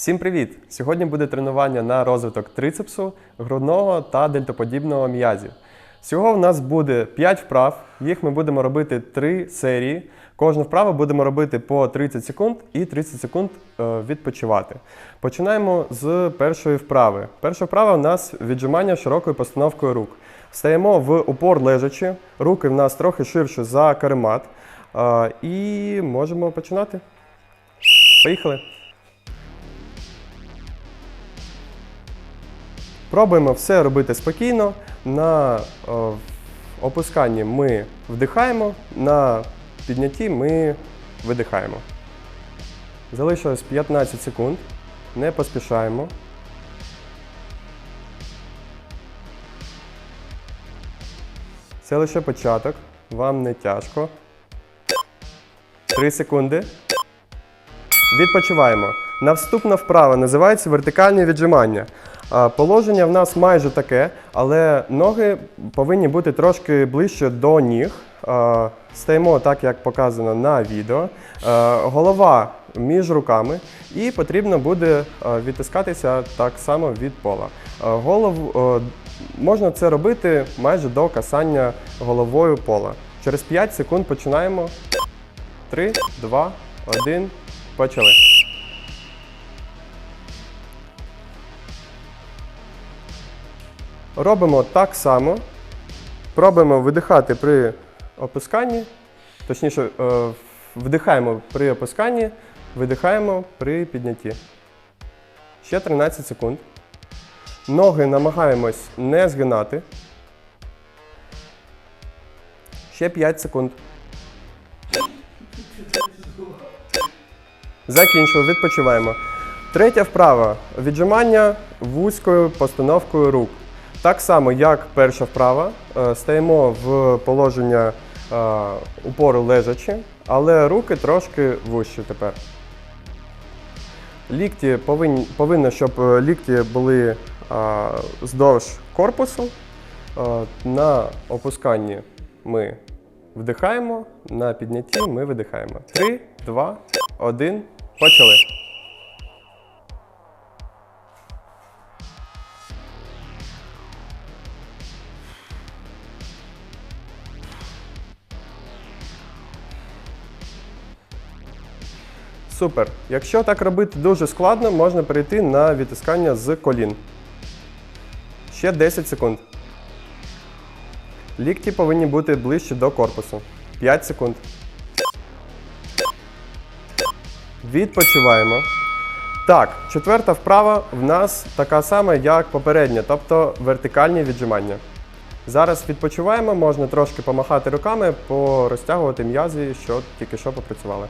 Всім привіт! Сьогодні буде тренування на розвиток трицепсу, грудного та дельтоподібного м'язів. Всього в нас буде 5 вправ, їх ми будемо робити 3 серії. Кожну вправу будемо робити по 30 секунд і 30 секунд е, відпочивати. Починаємо з першої вправи. Перша вправа у нас віджимання широкою постановкою рук. Стаємо в упор лежачи, руки в нас трохи ширше за каремат. Е, І можемо починати. Поїхали! Пробуємо все робити спокійно. На е, опусканні ми вдихаємо, на піднятті ми видихаємо. Залишилось 15 секунд. Не поспішаємо. Це лише початок. Вам не тяжко. 3 секунди. Відпочиваємо. Наступна вправа називається вертикальні віджимання. Положення в нас майже таке, але ноги повинні бути трошки ближче до ніг. Стаємо так, як показано на відео. Голова між руками, і потрібно буде відтискатися так само від пола. Голову можна це робити майже до касання головою пола. Через 5 секунд починаємо. 3, 2, 1, почали. Робимо так само. Пробуємо видихати при опусканні. Точніше, е, вдихаємо при опусканні, видихаємо при піднятті. Ще 13 секунд. Ноги намагаємось не згинати. Ще 5 секунд. Закінчили, відпочиваємо. Третя вправа віджимання вузькою постановкою рук. Так само, як перша вправа, е, стаємо в положення е, упору лежачи, але руки трошки вущі тепер. Лікті повинні, повинно, щоб е, лікті були е, здовж корпусу. На опусканні ми вдихаємо, на піднятті ми видихаємо. Три, два, один, почали. Супер. Якщо так робити дуже складно, можна перейти на відтискання з колін. Ще 10 секунд. Лікті повинні бути ближче до корпусу. 5 секунд. Відпочиваємо. Так, четверта вправа в нас така сама, як попередня, тобто вертикальні віджимання. Зараз відпочиваємо, можна трошки помахати руками, порозтягувати м'язи, що тільки що попрацювали.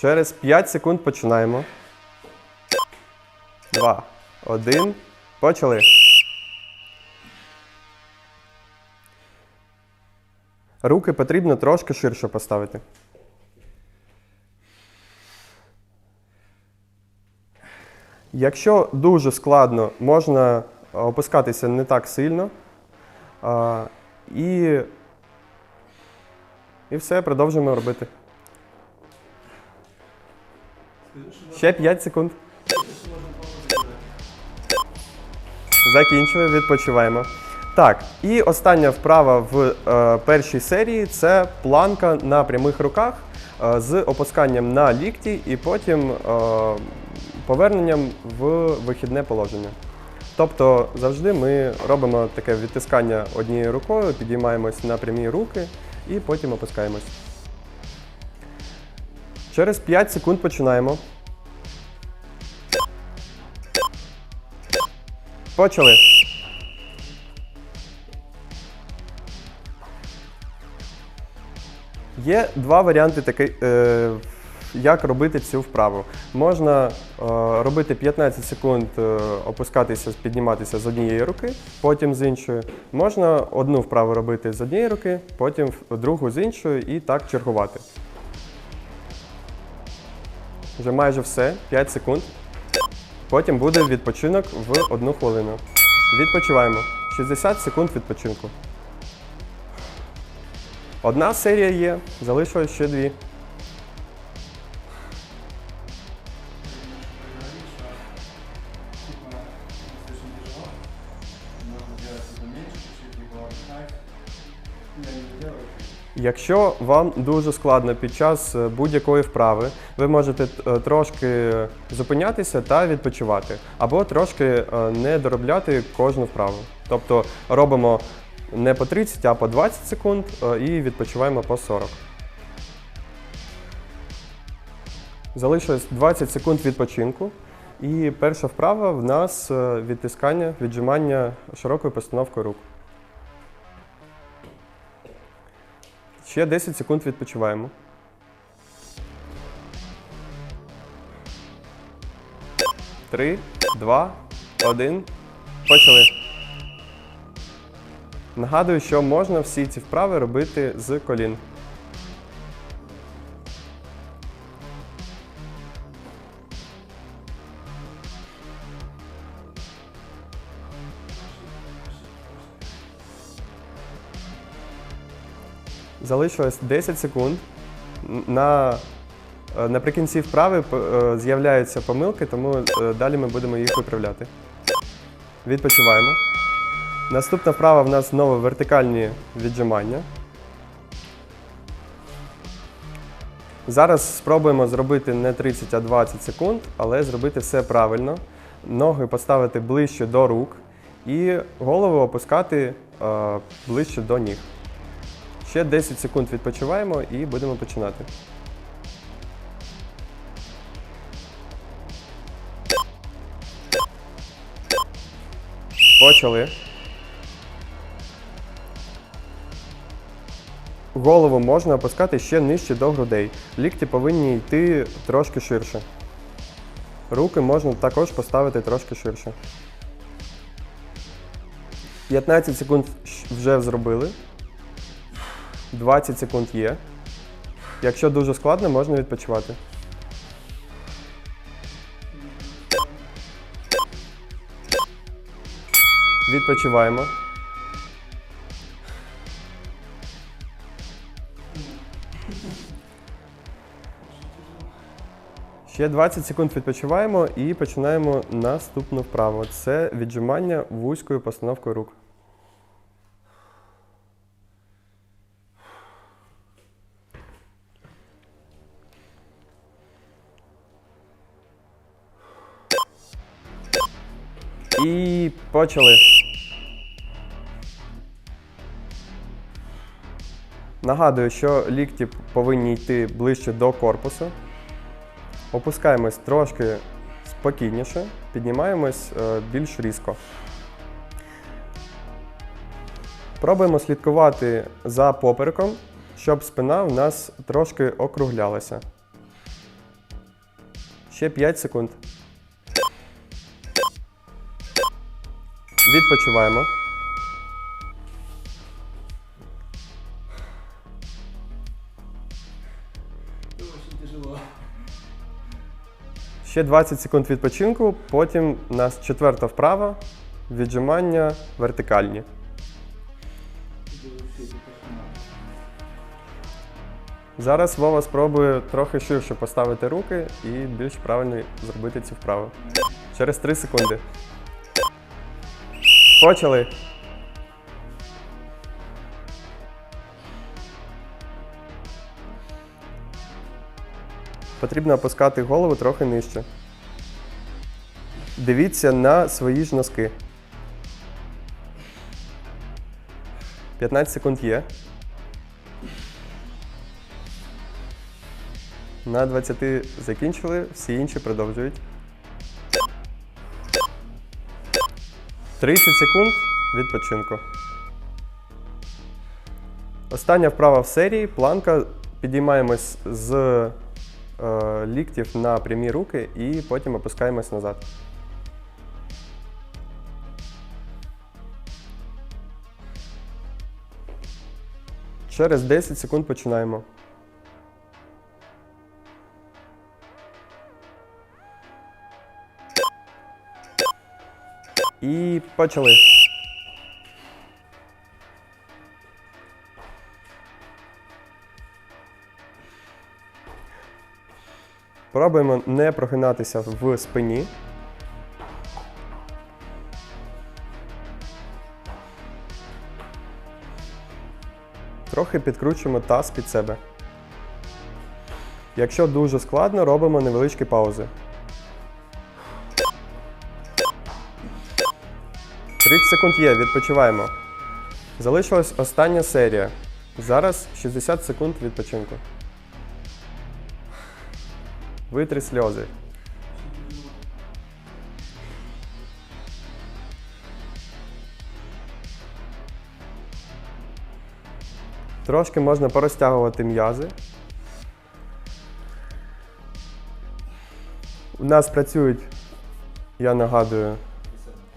Через 5 секунд починаємо. Два, один. Почали. Руки потрібно трошки ширше поставити. Якщо дуже складно, можна опускатися не так сильно. А, і, і все, продовжуємо робити. Ще 5 секунд. Закінчили, відпочиваємо. Так, і остання вправа в е, першій серії це планка на прямих руках е, з опусканням на лікті і потім е, поверненням в вихідне положення. Тобто завжди ми робимо таке відтискання однією рукою, підіймаємось на прямі руки і потім опускаємось. Через 5 секунд починаємо. Почали. Є два варіанти, таки, е, як робити цю вправу. Можна е, робити 15 секунд, е, опускатися, підніматися з однієї руки, потім з іншої. Можна одну вправу робити з однієї руки, потім другу з іншої і так чергувати. Вже майже все, 5 секунд. Потім буде відпочинок в одну хвилину. Відпочиваємо. 60 секунд відпочинку. Одна серія є, залишилось ще дві. Якщо вам дуже складно під час е, будь-якої вправи, ви можете е, трошки зупинятися та відпочивати, або трошки е, не доробляти кожну вправу. Тобто робимо не по 30, а по 20 секунд і відпочиваємо по 40. Залишилось 20 секунд відпочинку. І перша вправа в нас відтискання, віджимання широкою постановкою рук. Ще 10 секунд відпочиваємо. Три, два, один. Почали. Нагадую, що можна всі ці вправи робити з колін. Залишилось 10 секунд. На, е, наприкінці вправи е, з'являються помилки, тому е, далі ми будемо їх виправляти. Відпочиваємо. Наступна вправа в нас знову вертикальні віджимання. Зараз спробуємо зробити не 30, а 20 секунд, але зробити все правильно. Ноги поставити ближче до рук і голову опускати ближче до ніг. Ще 10 секунд відпочиваємо і будемо починати. Почали. Голову можна опускати ще нижче до грудей. Лікті повинні йти трошки ширше. Руки можна також поставити трошки ширше. 15 секунд вже зробили. 20 секунд є. Якщо дуже складно, можна відпочивати. Відпочиваємо. Ще 20 секунд відпочиваємо і починаємо наступну вправу. Це віджимання вузькою постановкою рук. І почали. Нагадую, що лікті повинні йти ближче до корпусу. Опускаємось трошки спокійніше, піднімаємось е, більш різко. Пробуємо слідкувати за попереком, щоб спина в нас трошки округлялася. Ще 5 секунд. Відпочиваємо. Ще 20 секунд відпочинку, потім у нас четверта вправа, віджимання вертикальні. Зараз Вова спробує трохи ширше поставити руки і більш правильно зробити ці вправи. Через 3 секунди. Почали. Потрібно опускати голову трохи нижче. Дивіться на свої ж носки. 15 секунд є. На 20 закінчили, всі інші продовжують. 30 секунд відпочинку. Остання вправа в серії. Планка. Підіймаємось з е, ліктів на прямі руки і потім опускаємось назад. Через 10 секунд починаємо. Почали. Пробуємо не прогинатися в спині. Трохи підкручуємо таз під себе. Якщо дуже складно, робимо невеличкі паузи. 30 секунд є, відпочиваємо. Залишилась остання серія. Зараз 60 секунд відпочинку. Витри сльози. Трошки можна порозтягувати м'язи. У нас працюють, я нагадую,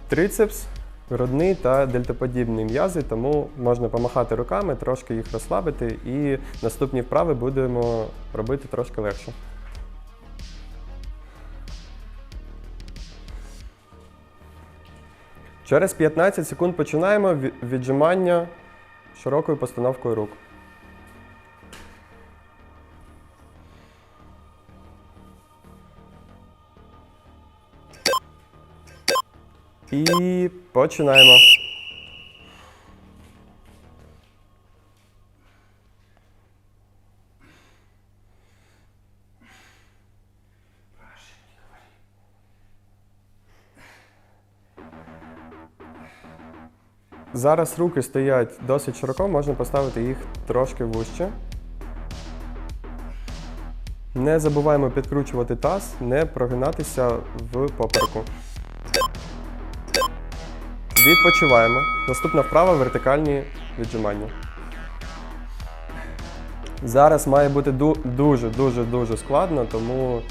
трицепс, грудний та дельтоподібні м'язи, тому можна помахати руками, трошки їх розслабити, і наступні вправи будемо робити трошки легше. Через 15 секунд починаємо віджимання широкою постановкою рук. І починаємо. Зараз руки стоять досить широко, можна поставити їх трошки вужче. Не забуваємо підкручувати таз, не прогинатися в попереку. Відпочиваємо. Наступна вправа вертикальні віджимання. Зараз має бути дуже, дуже, дуже складно, тому,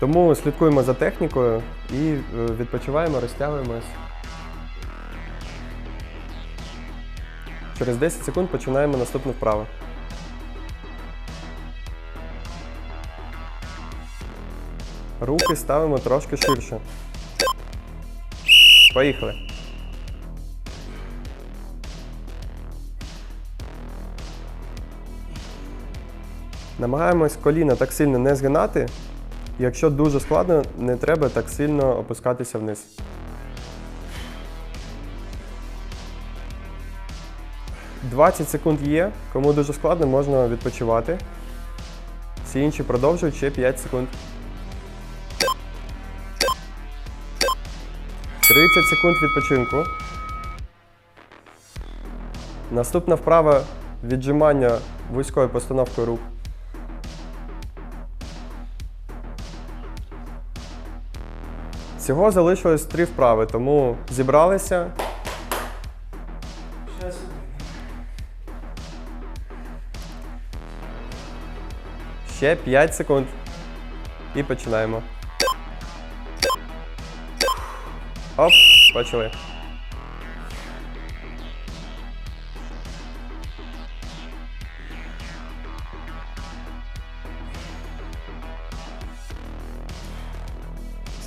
тому слідкуємо за технікою і е, відпочиваємо, розтягуємось. Через 10 секунд починаємо наступну вправу. Руки ставимо трошки ширше. Поїхали. Намагаємось коліна так сильно не згинати. Якщо дуже складно, не треба так сильно опускатися вниз. «20 секунд є. Кому дуже складно, можна відпочивати. Всі інші продовжують ще 5 секунд. 30 секунд відпочинку. Наступна вправа віджимання вузькою постановкою рук. Всього залишилось три вправи, тому зібралися. Ще 5 секунд. І починаємо. Оп, почали.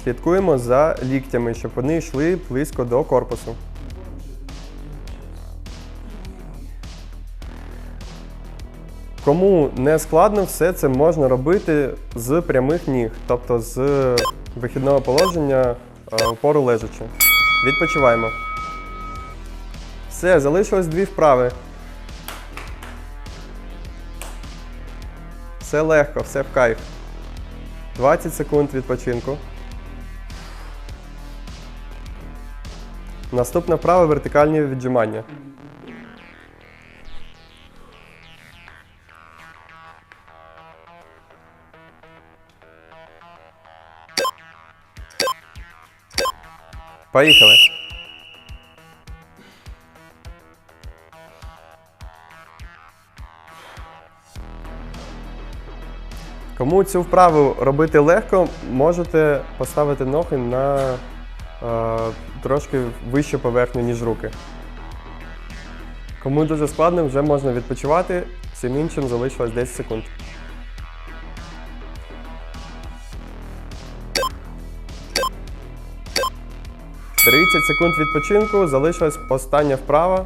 Слідкуємо за ліктями, щоб вони йшли близько до корпусу. Кому не складно, все це можна робити з прямих ніг, тобто з вихідного положення опору лежачи. Відпочиваємо. Все, залишилось дві вправи. Все легко, все в кайф. 20 секунд відпочинку. Наступна вправа вертикальні віджимання. Поїхали. Кому цю вправу робити легко, можете поставити ноги на е, трошки вищу поверхню, ніж руки. Кому дуже складно, вже можна відпочивати. Всім іншим залишилось 10 секунд. Тридцять секунд відпочинку, залишилась остання вправа.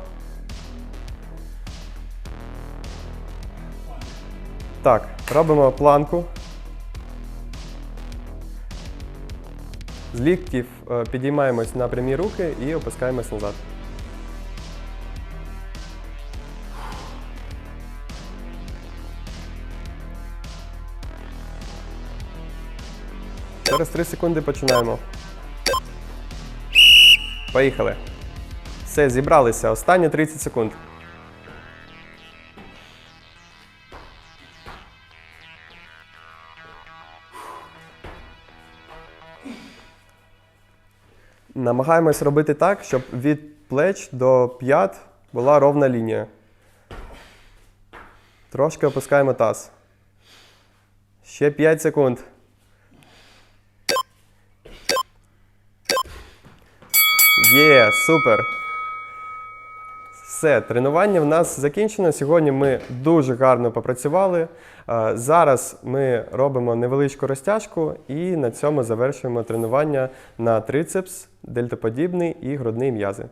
Так, Робимо планку. З ліктів е, підіймаємось на прямі руки і опускаємось назад. Через 3 секунди починаємо. Поїхали. Все, зібралися. Останні 30 секунд. Намагаємось робити так, щоб від плеч до п'ят була ровна лінія. Трошки опускаємо таз. Ще 5 секунд. Є, супер. Все, тренування в нас закінчено. Сьогодні ми дуже гарно попрацювали. Е, Зараз ми робимо невеличку розтяжку і на цьому завершуємо тренування на трицепс, дельтоподібний і грудний м'язи.